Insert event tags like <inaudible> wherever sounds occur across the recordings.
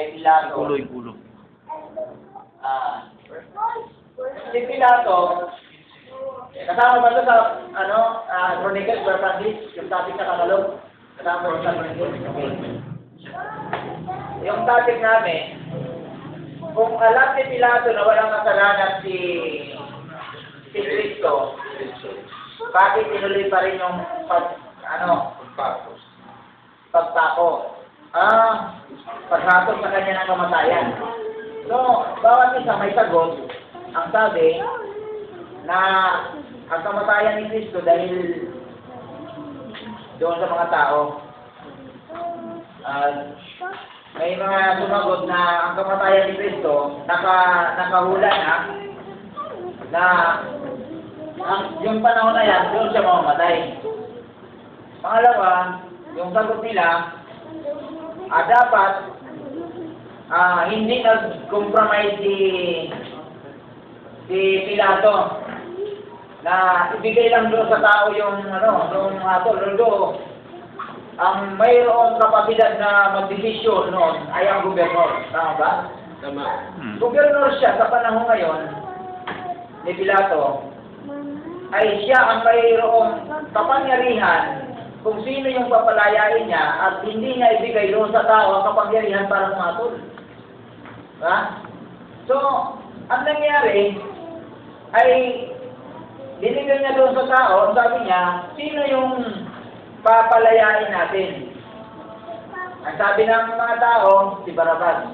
kay Pilato. Ulo yung ulo. Ah, si Pilato, kasama ba ito sa, ano, ah, Chronicles, Sir Francis, yung topic sa Katalog? Kasama ba sa Chronicles? Okay. Yung topic namin, kung alam ni Pilato na walang kasalanan si si Cristo, bakit tinuloy pa rin yung pag, ano, pagpako? Ah, paghatol sa kanya ng kamatayan. So, bawat isa may sagot. Ang sabi na ang kamatayan ni Kristo dahil doon sa mga tao. At may mga sumagot na ang kamatayan ni Kristo naka, nakahula na na ang, yung panahon na yan, doon siya mamamatay. Pangalawa, yung sagot nila, ah, dapat ah, hindi nag-compromise si si Pilato na ibigay lang doon sa tao yung ano, yung hatol, although ang mayroong kapasidad na magdesisyon noon ay ang gobernador. Tama ba? Tama. Hmm. Gobernador siya sa panahon ngayon ni Pilato ay siya ang mayroong kapangyarihan kung sino yung papalayain niya at hindi niya ibigay doon sa tao ang kapangyarihan para matol. Ha? So, ang nangyari ay binigay niya doon sa tao, sabi niya, sino yung papalayain natin? Ang sabi ng mga tao, si Barabas.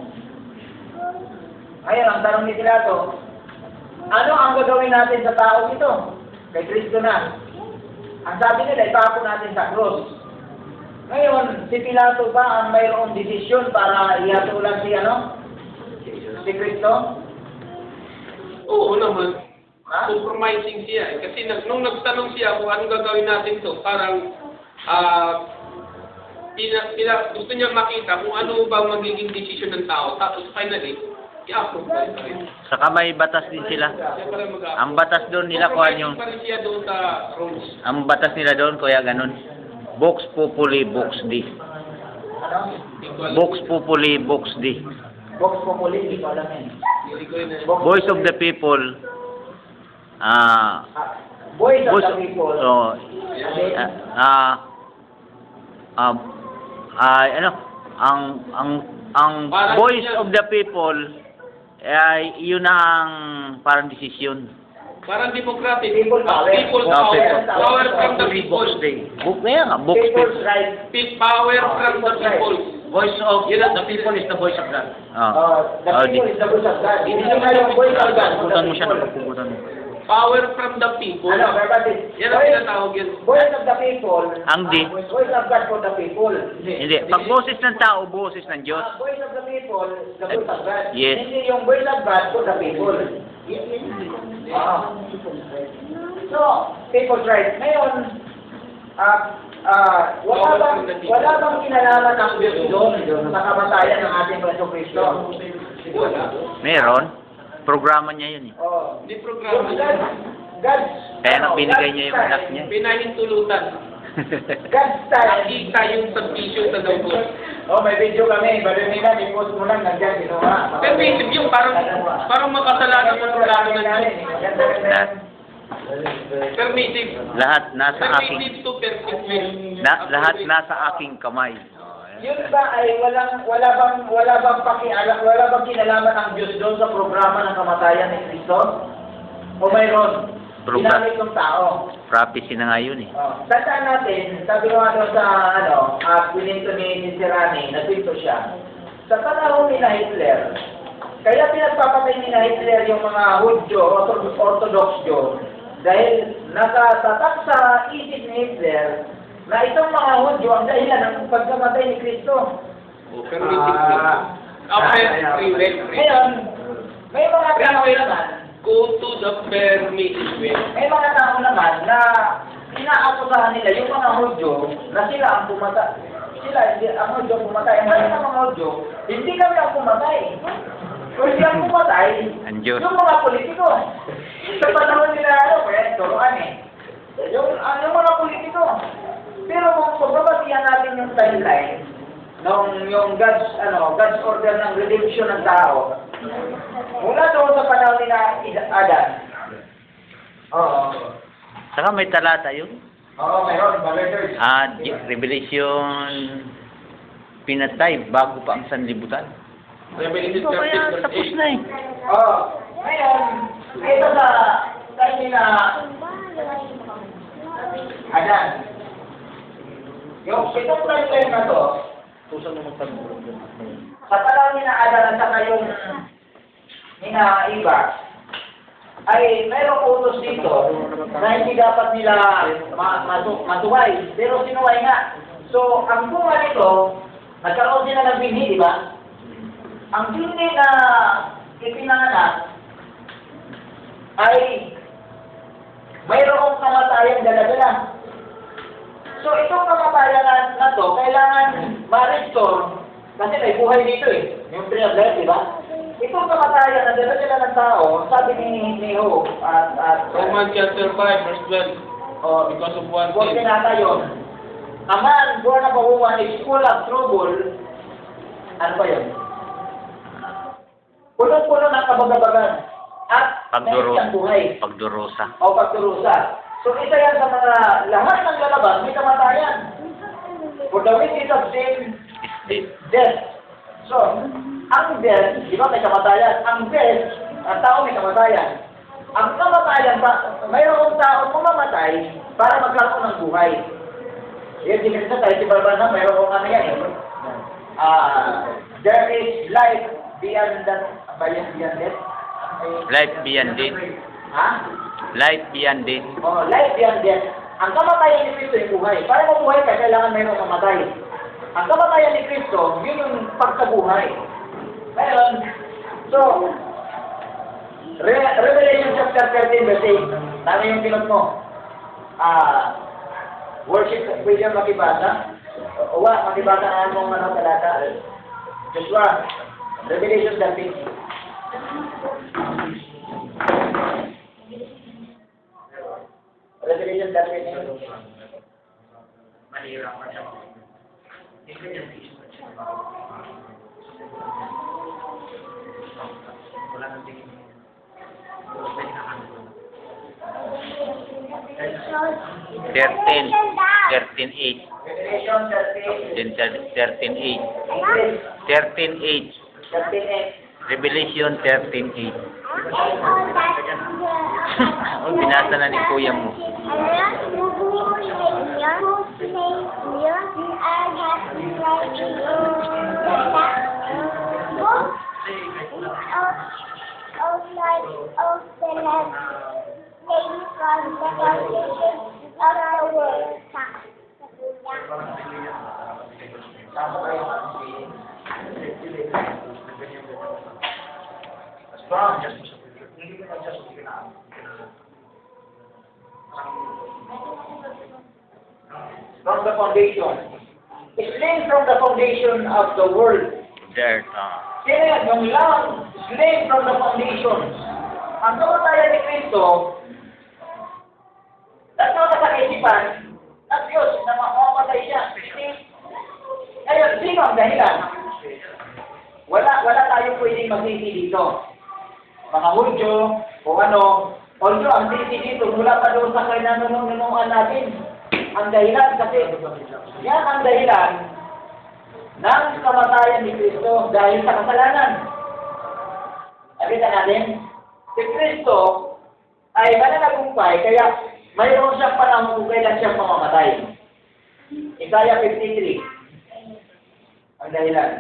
Ngayon, ang tanong ni Pilato, ano ang gagawin natin sa tao ito? Kay Kristo na. Ang sabi nila, ipako natin sa krus. Ngayon, si Pilato ba ang mayroong desisyon para ihatulan si ano? Si Kristo? Oo naman. Ha? Compromising siya. eh. Kasi nung nagtanong siya kung anong gagawin natin to, parang ah pina, pina, gusto niya makita kung ano ba magiging desisyon ng tao. Tapos finally. Saka may batas din sila. Ang batas doon nila kuha yung ang batas nila doon kuya ganun. Vox populi di. Ko alam. Vox populi vox di. Vox Populi, hindi ko alam yan. Voice of the people. Ah, Ah, voice of the people. oh, ah, ah, ah, ah, ano, ang ang ang voice of the people ay yun ang parang desisyon. Parang democratic. People power. People Ah, power. people. Power from the people. Book na yan, ah, vox people's people. right. Pe- Power from the people. Voice of the people is the voice of God. Oh. Oh, the Oh, people di- is the voice of God. Hindi naman yung voice of God. Puputan mo siya, puputan mo. Power from the people. Ano, Verbatis? Yan ang tinatawag yun. voice of the people. Ang di. ah, voice of God for the people. Hindi, pag boses ng tao, boses ng Diyos. Ah, voice of the people, the voice of God. Yes. Hindi yung voice of God for the people. Oo. So, people's right. Ngayon, ah, ah, wala bang, wala bang kinalaman ng Diyos doon sa kamatayan ng ating Preso Kristo? Meron. Programa niya yun eh. Oh. Hindi programa God, niya. God's, Kaya nang binigay niya yung anak niya. Pinahintulutan. <laughs> God's style. Nakita yung submission sa loob. Oh, may video kami. Balumina, i-post mo lang, nandiyan, ginawa. Pero basic yung parang, parang makasalanan mo ng lalo na yan. Permissive. lahat nasa aking Permissive to permissive. na, lahat nasa aking kamay. Yun ba ay walang wala bang wala bang pakialam wala bang kinalaman ang Diyos doon sa programa ng kamatayan ni Kristo? O mayroon? Ginamit ng tao. Prophecy na nga yun eh. Oh. Tandaan natin, sabi ko nga sa ano, at pininto ni Cicerani, nagpinto siya. Sa panahon ni na Hitler, kaya pinagpapatay ni na Hitler yung mga Hudyo, Orthodox, Jew, dahil nakatatak sa isip ni Hitler na itong mga Hudyo ang dahilan ng pagkamatay ni Kristo. Oh. Ah. After Ah, will. Ngayon, may mga tao naman, Go to the permissive will. may mga tao naman na inaakusahan nila yung mga Hudyo na sila ang pumatay. Sila, hindi, ang Hudyo pumatay. Ang sabi ng mga Hudyo, hindi kami ang pumatay. Kung hindi ang pumatay, yung mga politiko. Sa panahon nila, ano, kaya turuan eh. Yung, ah, yung mga politiko. Pero kung pagbabasihan natin yung timeline, nung yung God's ano, God's order ng redemption ng tao. Mula doon sa panahon ni Adan. Oo. Saka may talata yun. Oo, mayroon, Brothers. Ah, Revelation pinatay bago pa ang sanlibutan. Revelation So, kaya 13, verse tapos 8. na eh. Oo. Ngayon, ito sa time ni na Adan. Yung itong timeline na to, Susan mo magtanong. sa panahon ni na Adan at saka yung Iba, ay mayroong utos dito na hindi dapat nila ma masu masuway. Pero sinuway nga. So, ang bunga nito, nagkaroon sila ng binhi, di ba? Ang binhi na ipinanganak ay mayroong kamatayan dala-dala. So, itong kamatayan na, na to, kailangan ma-restore kasi may buhay dito eh. Yung tree of life, di ba? Itong kamatayan na dala-dala ng tao, sabi ni ni Ho, at, at, Romans chapter 5, verse 12. oh, Because of one Huwag sin. tinata yun. A man born of a woman is full of trouble. Ano ba yun? Puno-puno ng kabagabagan. At isang buhay. Pagdurosa. O pagturusa. So isa yan sa mga lahat ng lalabas, may kamatayan. For the wages of sin, death. So, ang death, di ba may kamatayan? Ang death, ang tao may kamatayan. Ang kamatayan, pa, mayroong tao mamamatay para magkaroon ng buhay. Yan, di kasi tayo, si Barbara, mayroong ano yan eh. Ah, there is life beyond that, ba yan, beyond death? Life beyond death. Ha? Life beyond death. Oh, life beyond death. Ang kamatayan ni Kristo yung buhay. Para mabuhay ka, kailangan mayroong mamatay. Ang kamatayan ni Kristo, yun yung pagkabuhay. Ngayon, so, Re- Revelation chapter 13, verse 8. Tama yung pinot mo. Ah, worship, pwede yung makibasa. O wa, makibasa na mong ano talata. Joshua, Revelation 13. Revelation 13. Mahirap pa siya. Wala nang tingin. Thirteen. Thirteen eight. Revelation 13. Then thirteen eight. English, Thirteen eight. 13 Revelation thirteen eight. Oh, binasa na ni kuya mo. Tama kayo. Strong. Hindi. Hindi ko na- From the foundation. Slain from the foundation of the world. There. ah. Sino yan? Yung lamb, slain from the foundation. Ang kamatayan ni Kristo, tatlo na sa kaisipan, at Diyos na mamamatay siya. Ngayon, sino ang dahilan? Wala, wala tayong pwedeng masisi dito. Mga Hudyo, o ano, although ang sisi dito, mula pa doon sa kinanunong-nunungan natin, ang dahilan kasi, yan ang dahilan ng kamatayan ni Kristo dahil sa kasalanan. Nakita natin, si Kristo ay mananagumpay, kaya mayroon siyang panahon kung kailan siya mamamatay. Isaiah 53. Ang dahilan.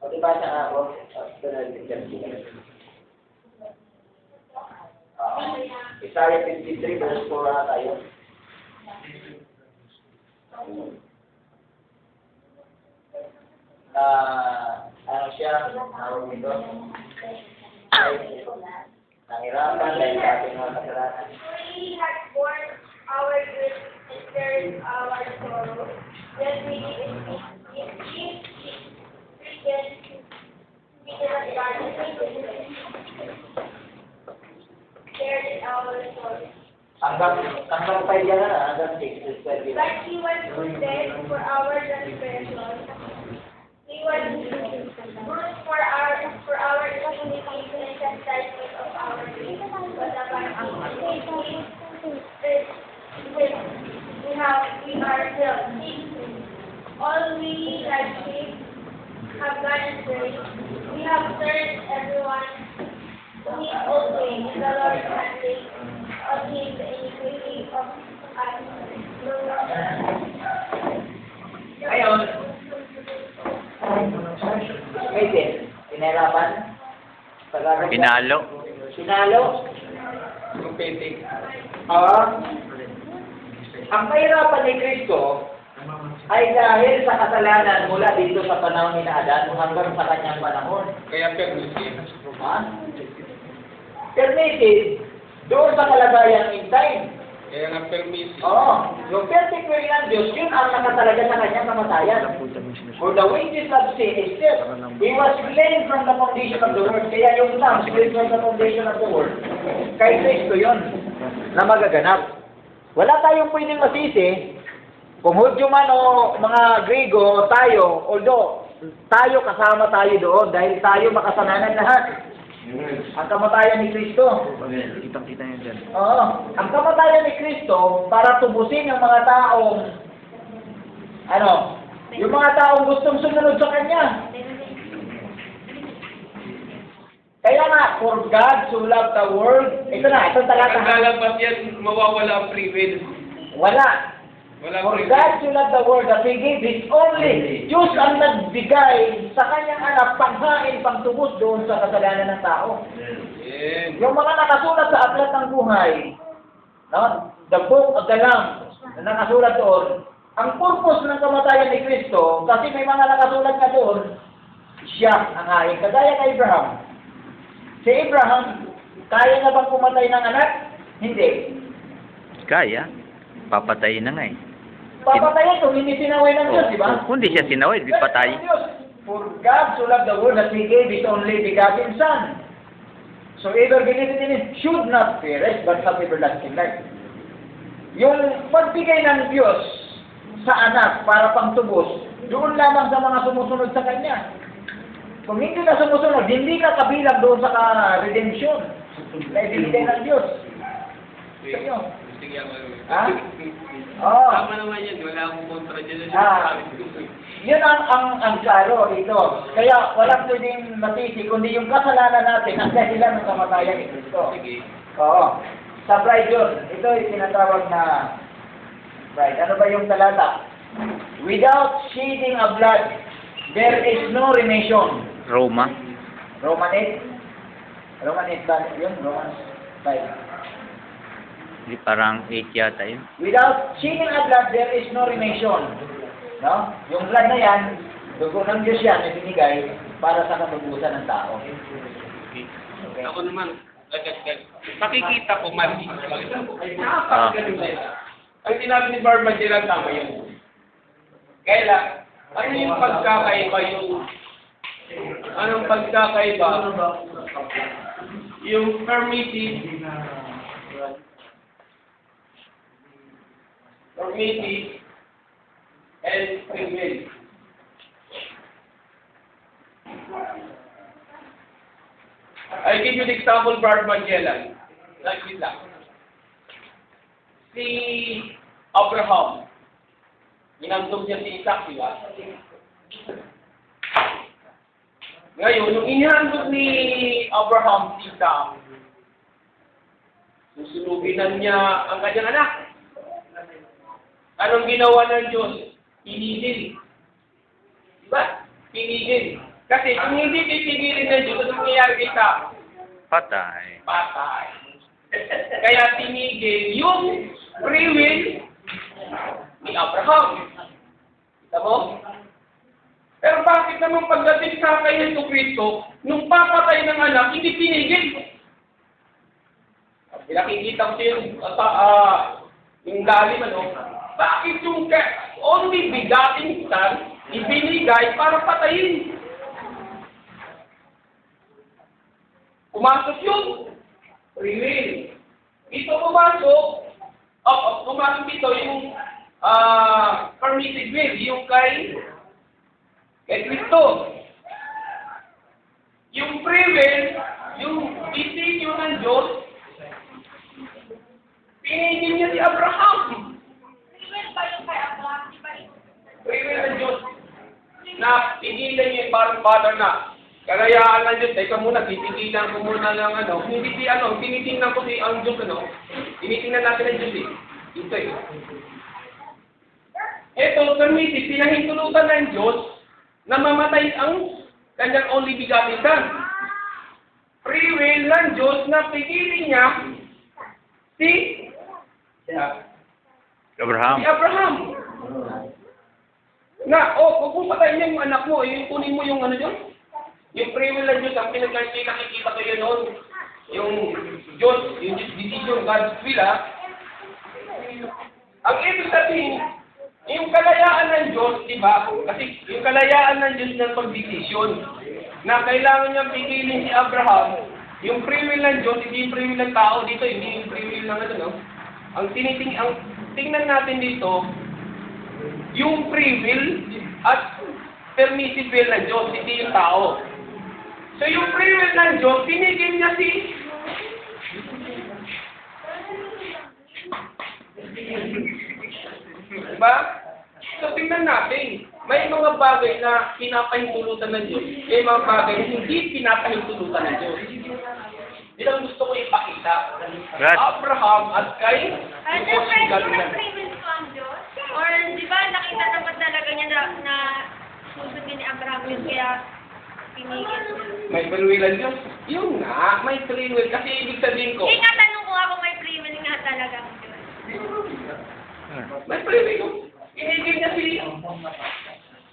O di ba siya ako? Uh, Isaiah 53 verse 4 na tayo. na ano siya, nawag ito, nangirapan dahil sa ating mga kasalanan. He has borne our grief and carried our sorrow. Yet we in stricken, we did not guard Hanggang, hanggang tayo yan na, hanggang 6 to 12. But he was wounded for our transgressions, was Pinalo. Sinalo? Yung pete. Ah, ang kahirapan ni Kristo ay dahil sa kasalanan mula dito sa panahon ni Adan hanggang sa kanyang panahon. Kaya permissive. Ha? Permitted doon sa kalagayan in time. Kaya nga permissive. Oo. Yung perfect will ng Diyos, yun ang nakatalaga sa kanyang kamatayan. For the wages of sin is death. He was slain from the foundation of the world. Kaya yung Lamb, slain from the foundation of the world. Kay Kristo yun, na magaganap. Wala tayong pwedeng masisi, kung Hudyo man o mga Grigo, tayo, although tayo kasama tayo doon dahil tayo makasalanan lahat. Ang kamatayan ni Kristo. Kitang-kita niyo dyan. Oo. Ang kamatayan ni Kristo para tubusin yung mga taong ano, yung mga taong gustong sumunod sa Kanya. Kaya nga, for God so loved the world, ito na, itong Pag talata. lalabas yan, mawawala ang free will. Wala. Wala For God so loved the world that He gave His only. Diyos ang nagbigay sa Kanyang anak panghain, pangtubos doon sa kasalanan ng tao. Yan. Yung mga nakasulat sa aklat ng buhay, no? the book of the Lamb, na nakasulat doon, ang purpose ng kamatayan ni Kristo, kasi may mga nakasulat na doon, siya ang hain. Kagaya kay Abraham. Si Abraham, kaya na bang pumatay ng anak? Hindi. Kaya. Papatayin na nga eh. Papatayin kung hindi sinaway ng Diyos, di ba? Kung di siya sinaway, di patay. For God so loved the world that He gave His only begotten Son. So either believe in Him should not perish but have everlasting life. Yung pagbigay ng Diyos sa anak para pangtubos, doon lamang sa mga sumusunod sa Kanya. Kung hindi ka sumusunod, hindi ka kabilang doon sa ka-redemption na ibigay ng Diyos. Sige. Sige, ako. Ha? Oo. Tama naman yan. Wala akong kontra dyan. Ah. Yun ang ang ang klaro dito. Kaya walang pwedeng matisi kundi yung kasalanan natin ang dahilan ng kamatayan ni Kristo. Sige. Oo. Sa bride yun. Ito yung tinatawag na bride. Ano ba yung talata? Without shedding of blood, there is no remission. Roma. Roman 8? Roman 8 ba? Yun, Roman 5. Di parang 8 yata yun. Without shedding of blood, there is no remission. No? Yung blood na yan, dugo ng Diyos yan na binigay para sa katubusan ng tao. Okay. Ako naman, agad-agad. Makikita ko, mali. Ah. Ang sinabi ni Barba Gerald, tama yun. Kaya, ano yung pagkakaiba yung anong pagkakaiba yung permitted permitted and will. I'll give you the example, Bart Magellan. Like this lang. Si Abraham, inandog niya si Isaac, di ba? Ngayon, nung inihandog ni Abraham si Isaac, susunuginan niya ang kanyang anak. Anong ginawa ng Diyos? Pinigil. Di ba? Pinigil. Kasi kung hindi pipigilin ng Diyos, anong nangyayari kay Isaac? Patay. patay. <laughs> Kaya tinigil yung free will ni Abraham. Kita mo? Pero bakit naman pagdating sa kay Yesu Cristo, nung papatay ng anak, hindi tinigil? Pinakikita ko sa yung, uh, uh, yung lalim, ano? Bakit yung only begotten son, ibinigay para patayin? Pumasok yun. Will. Dito pumasok, oh, oh, pumasok dito yung ah permitted will, yung kay Kay. Yung free will, yung decision ng Diyos, pinigil niya si Abraham. Even ba yung kay Abraham, di ba will ng Diyos na pigilan niya yung parang father na kalayaan ng Diyos, teka muna, titigilan ko muna ng ano, hindi si ano, tinitingnan ko si ang Diyos ano, tinitingnan natin ang Diyos eh. Ito eh. Ito, permitted, pinahintulutan ng Diyos na mamatay ang kanyang only begotten son. Free will ng Diyos na pigilin niya si, si Abraham. Abraham. Na, oh, kung pupatayin niya yung anak mo, yung kunin mo yung ano dyan, yung free will ng Diyos, ang pinagkakita, nakikita ko yun noon, yung Diyos, yung decision, God's will, ah. Ang ibig sabihin, yung kalayaan ng Diyos, di ba? Kasi yung kalayaan ng Diyos ng pagdesisyon, na kailangan niyang pigilin si Abraham, yung free will ng Diyos, hindi yung free will ng tao dito, hindi yung free will ng ano, no? Ang tiniting, ang tingnan natin dito, yung free will at permissive will ng Diyos, hindi yung tao. So yung free will ng Diyos, pinigil niya si Diba? So tingnan natin, may mga bagay na pinapahintulutan ng Diyos, may mga bagay na hindi pinapahintulutan ng Diyos. Yun ang gusto ko ipakita. Abraham at kay Ano, Jose friends, Or, di ba, nakita naman talaga niya na, na susundin ni Abraham yun, kaya pinigil niya. May free will ang Diyos? Yun nga, may free will. Kasi ibig sabihin ko, Eh, natanong ko ako may free will nga talaga ang Diyos. may free will. Inigil niya si...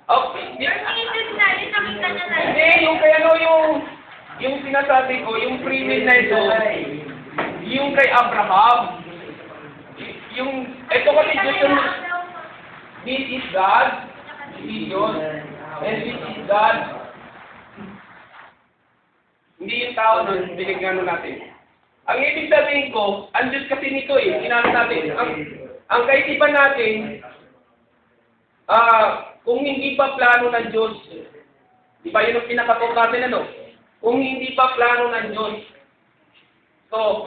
Okay. Inis na, yun nakita niya na. Hindi, yung kaya no, yung... Yung sinasabi ko, yung free will na ito, yung kay Abraham. Yung, ito kasi Diyos yung... This is God. Vision. And this is God. Hindi yung tao na binigyan natin. Ang ibig sabihin ko, ang Diyos kasi nito eh, ginamit natin. Ang, ang kaisipan natin, ah, kung hindi pa plano ng Diyos, di ba yun ang pinakatok natin ano? Kung hindi pa plano ng Diyos. So,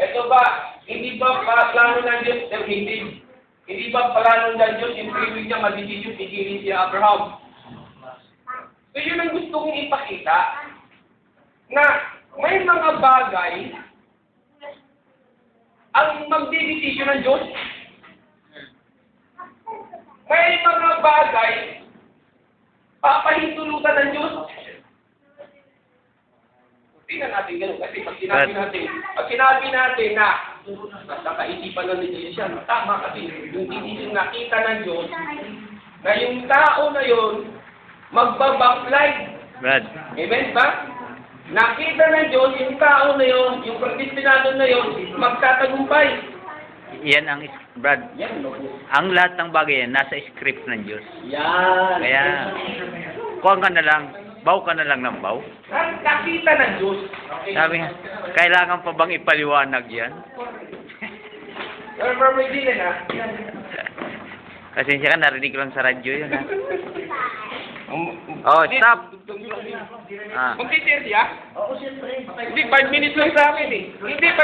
eto ba, hindi ba pa plano ng Diyos, eh, hindi. Ba plano ng Diyos yung free will niya madesisyon pigilin si Abraham? So, yun ang gusto kong ipakita na may mga bagay ang magdidesisyon ng Diyos. May mga bagay papahintulutan ng Diyos. Tingnan natin ganun. Kasi pag sinabi natin, pag sinabi natin na basta kaisipan lang ni yan, tama kasi yung decision nakita ng Diyos na yung tao na yon magbabackslide. Brad. Amen ba? Nakita ng Diyos yung tao na yon, yung predestinado na yon, magtatagumpay. Yan ang, Brad, Yan, no? ang lahat ng bagay yan, nasa script ng Diyos. Yan. Kaya, kuha ka na lang, baw ka na lang ng baw. Nakita ng Diyos. Okay. Sabi nga, kailangan pa bang ipaliwanag yan? Pero may dilan ha. Kasi siya ka, narinig lang sa radyo yun, ha? Um, Oh, stop! Ah. Magtitir siya? Oo, siyempre. Hindi, 5 minutes lang sa akin eh. Hindi,